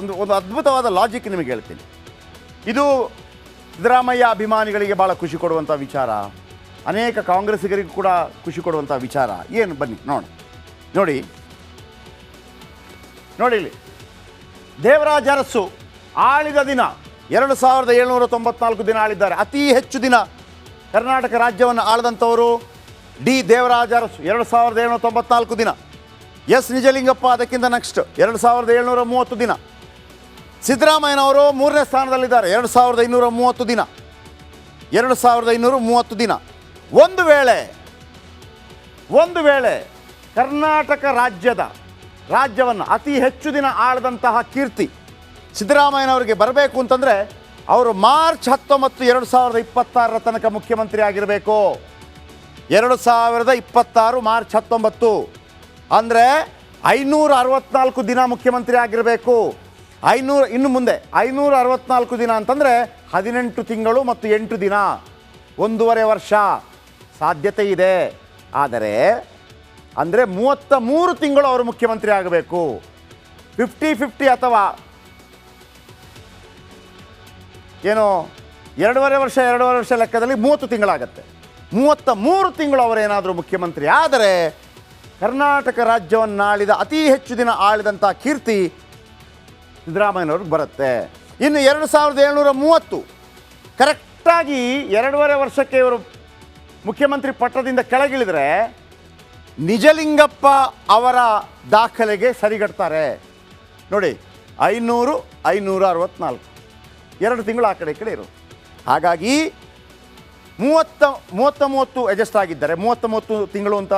ಒಂದು ಒಂದು ಅದ್ಭುತವಾದ ಲಾಜಿಕ್ ನಿಮಗೆ ಹೇಳ್ತೀನಿ. ಇದು ಸಿದ್ದರಾಮಯ್ಯ ಅಭಿಮಾನಿಗಳಿಗೆ ಭಾಳ ಖುಷಿ ಕೊಡುವಂಥ ವಿಚಾರ. ಅನೇಕ ಕಾಂಗ್ರೆಸ್ಸಿಗರಿಗೂ ಕೂಡ ಖುಷಿ ಕೊಡುವಂಥ ವಿಚಾರ. ಏನು ಬನ್ನಿ, ನೋಡ. ನೋಡಿ. ನೋಡಿ ಇಲ್ಲಿ. ದೇವರಾಜ ಅರಸು ಆಳಿದ ದಿನ, ಎರಡು ಸಾವಿರದ ಏಳ್ನೂರ ತೊಂಬತ್ನಾಲ್ಕು ದಿನ ಆಳಿದ್ದಾರೆ. ಅತಿ ಹೆಚ್ಚು ದಿನ ಕರ್ನಾಟಕ ರಾಜ್ಯವನ್ನು ಆಳಿದಂಥವರು ಡಿ ದೇವರಾಜ ಅರಸು. ಎರಡು ಸಾವಿರದ ಏಳ್ನೂರ ತೊಂಬತ್ನಾಲ್ಕು ದಿನ. ಎಸ್ ನಿಜಲಿಂಗಪ್ಪ ಅದಕ್ಕಿಂತ ನೆಕ್ಸ್ಟ್ ಎರಡು ಸಾವಿರದ ಏಳ್ನೂರ ಮೂವತ್ತು ದಿನ. ಸಿದ್ದರಾಮಯ್ಯನವರು ಮೂರನೇ ಸ್ಥಾನದಲ್ಲಿದ್ದಾರೆ. ಎರಡು ಸಾವಿರದ ಇನ್ನೂರ ಮೂವತ್ತು ದಿನ. ಎರಡು ಸಾವಿರದ ಇನ್ನೂರ ಮೂವತ್ತು ದಿನ. ಒಂದು ವೇಳೆ ಒಂದು ವೇಳೆ ಕರ್ನಾಟಕ ರಾಜ್ಯದ ರಾಜ್ಯವನ್ನು ಅತಿ ಹೆಚ್ಚು ದಿನ ಆಳದಂತಹ ಕೀರ್ತಿ ಸಿದ್ದರಾಮಯ್ಯನವರಿಗೆ ಬರಬೇಕು ಅಂತಂದರೆ ಅವರು ಮಾರ್ಚ್ ಹತ್ತೊಂಬತ್ತು ಎರಡು ಸಾವಿರದ ಇಪ್ಪತ್ತಾರರ ತನಕ ಮುಖ್ಯಮಂತ್ರಿ ಆಗಿರಬೇಕು. ಎರಡು ಸಾವಿರದ ಇಪ್ಪತ್ತಾರು ಮಾರ್ಚ್ ಹತ್ತೊಂಬತ್ತು. ಅಂದರೆ ಐನೂರ ಅರವತ್ನಾಲ್ಕು ದಿನ ಮುಖ್ಯಮಂತ್ರಿ ಆಗಿರಬೇಕು. ಐನೂರು, ಇನ್ನು ಮುಂದೆ ಐನೂರ ಅರವತ್ನಾಲ್ಕು ದಿನ ಅಂತಂದರೆ ಹದಿನೆಂಟು ತಿಂಗಳು ಮತ್ತು ಎಂಟು ದಿನ, ಒಂದೂವರೆ ವರ್ಷ ಸಾಧ್ಯತೆ ಇದೆ. ಆದರೆ, ಅಂದರೆ ಮೂವತ್ತ ಮೂರು ತಿಂಗಳು ಅವರು ಮುಖ್ಯಮಂತ್ರಿ ಆಗಬೇಕು. ಫಿಫ್ಟಿ ಫಿಫ್ಟಿ ಅಥವಾ ಏನು, ಎರಡೂವರೆ ವರ್ಷ ಎರಡೂವರೆ ವರ್ಷ ಲೆಕ್ಕದಲ್ಲಿ ಮೂವತ್ತು ತಿಂಗಳಾಗತ್ತೆ. ಮೂವತ್ತ ಮೂರು ತಿಂಗಳು ಅವರೇನಾದರೂ ಮುಖ್ಯಮಂತ್ರಿ ಆದರೆ ಕರ್ನಾಟಕ ರಾಜ್ಯವನ್ನು ಆಳಿದ ಅತಿ ಹೆಚ್ಚು ದಿನ ಆಳಿದಂಥ ಕೀರ್ತಿ ಸಿದ್ದರಾಮಯ್ಯನವ್ರಿಗೆ ಬರುತ್ತೆ. ಇನ್ನು ಎರಡು ಸಾವಿರದ ಏಳ್ನೂರ ಮೂವತ್ತು, ಕರೆಕ್ಟಾಗಿ ಎರಡೂವರೆ ವರ್ಷಕ್ಕೆ ಇವರು ಮುಖ್ಯಮಂತ್ರಿ ಪಟ್ಟದಿಂದ ಕೆಳಗಿಳಿದ್ರೆ ನಿಜಲಿಂಗಪ್ಪ ಅವರ ದಾಖಲೆಗೆ ಸರಿಗಟ್ತಾರೆ. ನೋಡಿ, ಐನೂರು, ಐನೂರ ಅರವತ್ನಾಲ್ಕು. ಎರಡು ತಿಂಗಳು ಆ ಕಡೆ ಈ ಕಡೆ ಇರು. ಹಾಗಾಗಿ ಮೂವತ್ತ ಮೂವತ್ತ ಮೂವತ್ತು ಅಡ್ಜಸ್ಟ್ ಆಗಿದ್ದಾರೆ, ಮೂವತ್ತ ಮೂವತ್ತು ತಿಂಗಳು ಅಂತ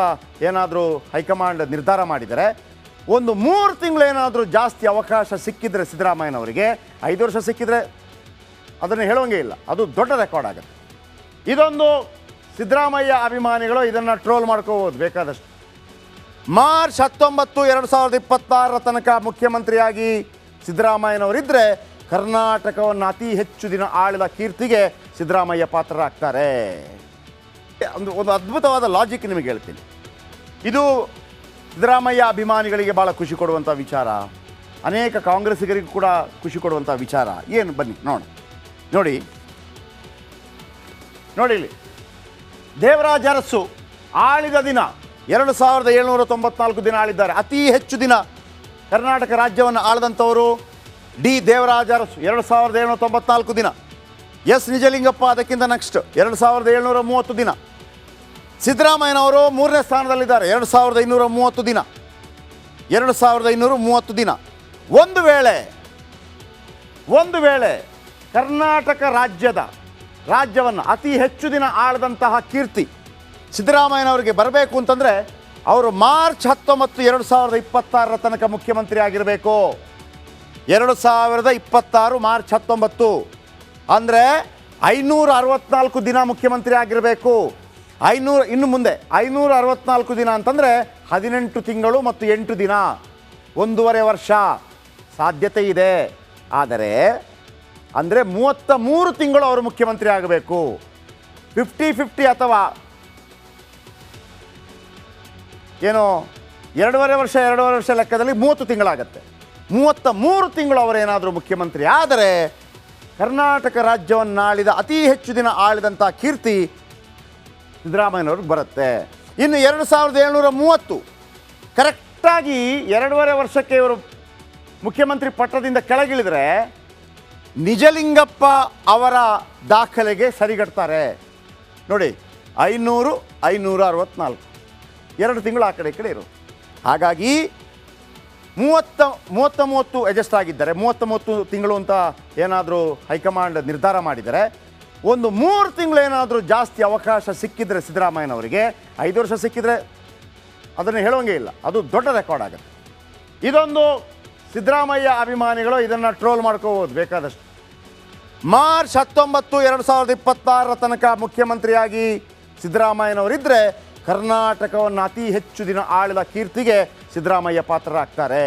ಏನಾದರೂ ಹೈಕಮಾಂಡ್ ನಿರ್ಧಾರ ಮಾಡಿದರೆ ಒಂದು ಮೂರು ತಿಂಗಳು ಏನಾದರೂ ಜಾಸ್ತಿ ಅವಕಾಶ ಸಿಕ್ಕಿದ್ರೆ ಸಿದ್ದರಾಮಯ್ಯನವರಿಗೆ, ಐದು ವರ್ಷ ಸಿಕ್ಕಿದ್ರೆ ಅದನ್ನು ಹೇಳೋಂಗೆ ಇಲ್ಲ. ಅದು ದೊಡ್ಡ ರೆಕಾರ್ಡ್ ಆಗುತ್ತೆ. ಇದೊಂದು ಸಿದ್ದರಾಮಯ್ಯ ಅಭಿಮಾನಿಗಳು ಇದನ್ನು ಟ್ರೋಲ್ ಮಾಡ್ಕೋಬೋದು ಬೇಕಾದಷ್ಟು. ಮಾರ್ಚ್ ಹತ್ತೊಂಬತ್ತು, ಎರಡು ಸಾವಿರದ ಇಪ್ಪತ್ತಾರರ ತನಕ ಮುಖ್ಯಮಂತ್ರಿಯಾಗಿ ಸಿದ್ದರಾಮಯ್ಯನವರಿದ್ದರೆ ಕರ್ನಾಟಕವನ್ನು ಅತಿ ಹೆಚ್ಚು ದಿನ ಆಳಿದ ಕೀರ್ತಿಗೆ ಸಿದ್ದರಾಮಯ್ಯ ಪಾತ್ರರಾಗ್ತಾರೆ. ಒಂದು ಒಂದು ಅದ್ಭುತವಾದ ಲಾಜಿಕ್ ನಿಮಗೆ ಹೇಳ್ತೀನಿ. ಇದು ಸಿದ್ದರಾಮಯ್ಯ ಅಭಿಮಾನಿಗಳಿಗೆ ಭಾಳ ಖುಷಿ ಕೊಡುವಂಥ ವಿಚಾರ. ಅನೇಕ ಕಾಂಗ್ರೆಸ್ಸಿಗರಿಗೂ ಕೂಡ ಖುಷಿ ಕೊಡುವಂಥ ವಿಚಾರ. ಏನು ಬನ್ನಿ, ನೋಡಿ. ನೋಡಿ. ನೋಡಿ ಇಲ್ಲಿ. ದೇವರಾಜ ಅರಸು ಆಳಿದ ದಿನ, ಎರಡು ಸಾವಿರದ ಏಳ್ನೂರ ತೊಂಬತ್ನಾಲ್ಕು ದಿನ ಆಳಿದ್ದಾರೆ. ಅತಿ ಹೆಚ್ಚು ದಿನ ಕರ್ನಾಟಕ ರಾಜ್ಯವನ್ನು ಆಳಿದಂಥವರು ಡಿ ದೇವರಾಜ ಅರಸು. ಎರಡು ಸಾವಿರದ ಏಳ್ನೂರ ತೊಂಬತ್ನಾಲ್ಕು ದಿನ. ಎಸ್ ನಿಜಲಿಂಗಪ್ಪ ಅದಕ್ಕಿಂತ ನೆಕ್ಸ್ಟ್ ಎರಡು ಸಾವಿರದ ಏಳ್ನೂರ ಮೂವತ್ತು ದಿನ. ಸಿದ್ದರಾಮಯ್ಯನವರು ಮೂರನೇ ಸ್ಥಾನದಲ್ಲಿದ್ದಾರೆ. ಎರಡು ಸಾವಿರದ ಇನ್ನೂರ ಮೂವತ್ತು ದಿನ. ಎರಡು ಸಾವಿರದ ಇನ್ನೂರ ಮೂವತ್ತು ದಿನ. ಒಂದು ವೇಳೆ ಒಂದು ವೇಳೆ ಕರ್ನಾಟಕ ರಾಜ್ಯದ ರಾಜ್ಯವನ್ನು ಅತಿ ಹೆಚ್ಚು ದಿನ ಆಳದಂತಹ ಕೀರ್ತಿ ಸಿದ್ದರಾಮಯ್ಯನವರಿಗೆ ಬರಬೇಕು ಅಂತಂದರೆ ಅವರು ಮಾರ್ಚ್ ಹತ್ತೊಂಬತ್ತು ಎರಡು ಸಾವಿರದ ಇಪ್ಪತ್ತಾರರ ತನಕ ಮುಖ್ಯಮಂತ್ರಿ ಆಗಿರಬೇಕು. ಎರಡು ಸಾವಿರದ ಇಪ್ಪತ್ತಾರು ಮಾರ್ಚ್ ಹತ್ತೊಂಬತ್ತು ಅಂದರೆ ಐನೂರ ಅರವತ್ನಾಲ್ಕು ದಿನ ಮುಖ್ಯಮಂತ್ರಿ ಆಗಿರಬೇಕು. ಐನೂರು, ಇನ್ನು ಮುಂದೆ ಐನೂರ ಅರವತ್ನಾಲ್ಕು ದಿನ ಅಂತಂದರೆ ಹದಿನೆಂಟು ತಿಂಗಳು ಮತ್ತು ಎಂಟು ದಿನ, ಒಂದೂವರೆ ವರ್ಷ ಸಾಧ್ಯತೆ ಇದೆ. ಆದರೆ, ಅಂದರೆ ಮೂವತ್ತ ಮೂರು ತಿಂಗಳು ಅವರು ಮುಖ್ಯಮಂತ್ರಿ ಆಗಬೇಕು. ಫಿಫ್ಟಿ ಫಿಫ್ಟಿ ಅಥವಾ ಏನು, ಎರಡೂವರೆ ವರ್ಷ ಎರಡೂವರೆ ವರ್ಷ ಲೆಕ್ಕದಲ್ಲಿ ಮೂವತ್ತು ತಿಂಗಳಾಗತ್ತೆ. ಮೂವತ್ತ ಮೂರು ತಿಂಗಳು ಅವರೇನಾದರೂ ಮುಖ್ಯಮಂತ್ರಿ ಆದರೆ, ಕರ್ನಾಟಕ ರಾಜ್ಯವನ್ನು ಆಳಿದ ಅತಿ ಹೆಚ್ಚು ದಿನ ಆಳಿದಂಥ ಕೀರ್ತಿ ಸಿದ್ದರಾಮಯ್ಯನವ್ರಿಗೆ ಬರುತ್ತೆ. ಇನ್ನು ಎರಡು ಸಾವಿರದ ಏಳ್ನೂರ ಮೂವತ್ತು, ಕರೆಕ್ಟಾಗಿ ಎರಡೂವರೆ ವರ್ಷಕ್ಕೆ ಇವರು ಮುಖ್ಯಮಂತ್ರಿ ಪಟ್ಟದಿಂದ ಕೆಳಗಿಳಿದ್ರೆ ನಿಜಲಿಂಗಪ್ಪ ಅವರ ದಾಖಲೆಗೆ ಸರಿಗಟ್ತಾರೆ ನೋಡಿ, ಐನೂರು, ಐನೂರ ಅರವತ್ನಾಲ್ಕು. ಎರಡು ತಿಂಗಳು ಆ ಕಡೆ ಈ ಕಡೆ ಇರು. ಹಾಗಾಗಿ ಮೂವತ್ತ ಮೂವತ್ತ ಮೂವತ್ತು ಅಡ್ಜಸ್ಟ್ ಆಗಿದ್ದಾರೆ, ಮೂವತ್ತ ಮೂವತ್ತು ತಿಂಗಳು ಅಂತ ಏನಾದರೂ ಹೈಕಮಾಂಡ್ ನಿರ್ಧಾರ ಮಾಡಿದರೆ ಒಂದು ಮೂರು ತಿಂಗಳು ಏನಾದರೂ ಜಾಸ್ತಿ ಅವಕಾಶ ಸಿಕ್ಕಿದರೆ ಸಿದ್ದರಾಮಯ್ಯನವರಿಗೆ, ಐದು ವರ್ಷ ಸಿಕ್ಕಿದರೆ ಅದನ್ನು ಹೇಳೋಂಗೆ ಇಲ್ಲ. ಅದು ದೊಡ್ಡ ರೆಕಾರ್ಡ್ ಆಗುತ್ತೆ. ಇದೊಂದು ಸಿದ್ದರಾಮಯ್ಯ ಅಭಿಮಾನಿಗಳು ಇದನ್ನು ಟ್ರೋಲ್ ಮಾಡ್ಕೋಬೋದು ಬೇಕಾದಷ್ಟು. ಮಾರ್ಚ್ ಹತ್ತೊಂಬತ್ತು, ಎರಡು ಸಾವಿರದ ಇಪ್ಪತ್ತಾರರ ತನಕ ಮುಖ್ಯಮಂತ್ರಿಯಾಗಿ ಸಿದ್ದರಾಮಯ್ಯನವರಿದ್ದರೆ ಕರ್ನಾಟಕವನ್ನು ಅತಿ ಹೆಚ್ಚು ದಿನ ಆಳಿದ ಕೀರ್ತಿಗೆ ಸಿದ್ದರಾಮಯ್ಯ ಪಾತ್ರರಾಗ್ತಾರೆ.